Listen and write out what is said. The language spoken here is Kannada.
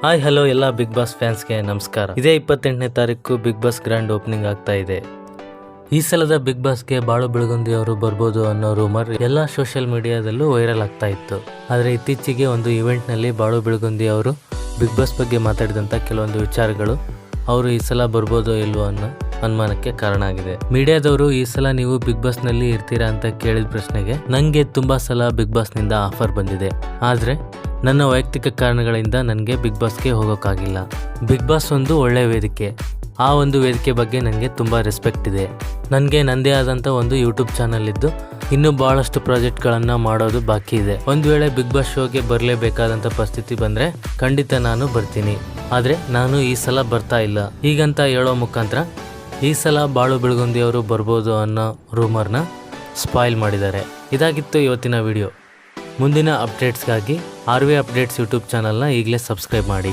ಹಾಯ್, ಹಲೋ ಎಲ್ಲ ಬಿಗ್ ಬಾಸ್ ಫ್ಯಾನ್ಸ್ಗೆ ನಮಸ್ಕಾರ. ಇದೇ ಇಪ್ಪತ್ತೆಂಟನೇ ತಾರೀಕು ಬಿಗ್ ಬಾಸ್ ಗ್ರ್ಯಾಂಡ್ ಓಪನಿಂಗ್ ಆಗ್ತಾ ಇದೆ. ಈ ಸಲದ ಬಿಗ್ ಬಾಸ್ಗೆ ಬಾಳು ಬೆಳಗುಂದಿ ಅವರು ಬರ್ಬೋದು ಅನ್ನೋ ರೂಮರ್ ಎಲ್ಲ ಸೋಷಿಯಲ್ ಮೀಡಿಯಾದಲ್ಲೂ ವೈರಲ್ ಆಗ್ತಾ ಇತ್ತು. ಆದರೆ ಇತ್ತೀಚೆಗೆ ಒಂದು ಇವೆಂಟ್ನಲ್ಲಿ ಬಾಳು ಬೆಳಗುಂದಿ ಅವರು ಬಿಗ್ ಬಾಸ್ ಬಗ್ಗೆ ಮಾತಾಡಿದಂಥ ಕೆಲವೊಂದು ವಿಚಾರಗಳು ಅವರು ಈ ಸಲ ಬರ್ಬೋದೋ ಇಲ್ವೋ ಅನ್ನೋ ಅನುಮಾನಕ್ಕೆ ಕಾರಣ ಆಗಿದೆ. ಮೀಡಿಯಾದವರು ಈ ಸಲ ನೀವು ಬಿಗ್ ಬಾಸ್ನಲ್ಲಿ ಇರ್ತೀರಾ ಅಂತ ಕೇಳಿದ ಪ್ರಶ್ನೆಗೆ ನಂಗೆ ತುಂಬಾ ಸಲ ಬಿಗ್ ಬಾಸ್ನಿಂದ ಆಫರ್ ಬಂದಿದೆ. ಆದ್ರೆ ನನ್ನ ವೈಯಕ್ತಿಕ ಕಾರಣಗಳಿಂದ ನನಗೆ ಬಿಗ್ ಬಾಸ್ಗೆ ಹೋಗೋಕ್ಕಾಗಿಲ್ಲ. ಬಿಗ್ ಬಾಸ್ ಒಂದು ಒಳ್ಳೆ ವೇದಿಕೆ. ಆ ಒಂದು ವೇದಿಕೆ ಬಗ್ಗೆ ನನಗೆ ತುಂಬ ರೆಸ್ಪೆಕ್ಟ್ ಇದೆ. ನನಗೆ ನನ್ನದೇ ಆದಂಥ ಒಂದು ಯೂಟ್ಯೂಬ್ ಚಾನಲ್ ಇದ್ದು ಇನ್ನೂ ಭಾಳಷ್ಟು ಪ್ರಾಜೆಕ್ಟ್ಗಳನ್ನು ಮಾಡೋದು ಬಾಕಿ ಇದೆ. ಒಂದು ವೇಳೆ ಬಿಗ್ ಬಾಸ್ ಶೋಗೆ ಬರಲೇಬೇಕಾದಂಥ ಪರಿಸ್ಥಿತಿ ಬಂದರೆ ಖಂಡಿತ ನಾನು ಬರ್ತೀನಿ. ಆದರೆ ನಾನು ಈ ಸಲ ಬರ್ತಾ ಇಲ್ಲ. ಹೀಗಂತ ಹೇಳೋ ಮುಖಾಂತರ ಈ ಸಲ ಬಾಳು ಬೆಳಗುಂದಿಯವರು ಬರ್ಬೋದು ಅನ್ನೋ ರೂಮರ್ನ ಸ್ಪಾಯಿಲ್ ಮಾಡಿದ್ದಾರೆ. ಇದಾಗಿತ್ತು ಇವತ್ತಿನ ವಿಡಿಯೋ ಮುಂದಿನ ಅಪ್ಡೇಟ್ಸ್ಗಾಗಿ ಆರ್ ವಿ ಅಪ್ಡೇಟ್ಸ್ ಯೂಟ್ಯೂಬ್ ಚಾನಲ್ನ ಈಗಲೇ ಸಬ್ಸ್ಕ್ರೈಬ್ ಮಾಡಿ.